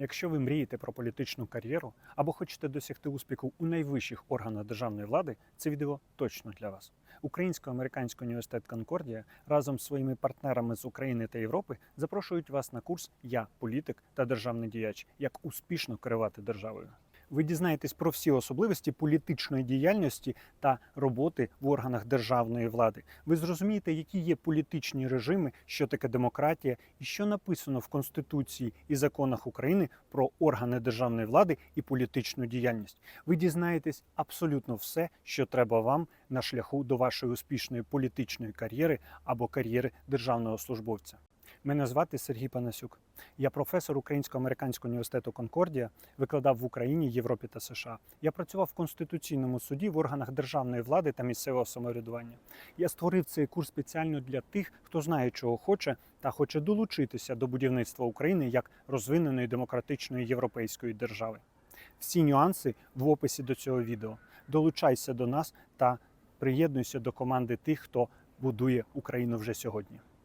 Якщо ви мрієте про політичну кар'єру або хочете досягти успіху у найвищих органах державної влади, це відео точно для вас. Українсько-американський університет Конкордія разом з своїми партнерами з України та Європи запрошують вас на курс Я політик та державний діяч, як успішно керувати державою. Ви дізнаєтесь про всі особливості політичної діяльності та роботи в органах державної влади. Ви зрозумієте, які є політичні режими, що таке демократія, і що написано в Конституції і законах України про органи державної влади і політичну діяльність. Ви дізнаєтесь абсолютно все, що треба вам на шляху до вашої успішної політичної кар'єри або кар'єри державного службовця. Мене звати Сергій Панасюк. Я професор Українсько-американського університету Конкордія, викладав в Україні, Європі та США. Я працював в Конституційному суді в органах державної влади та місцевого самоврядування. Я створив цей курс спеціально для тих, хто знає, чого хоче, та хоче долучитися до будівництва України як розвиненої демократичної європейської держави. Всі нюанси в описі до цього відео. Долучайся до нас та приєднуйся до команди тих, хто будує Україну вже сьогодні.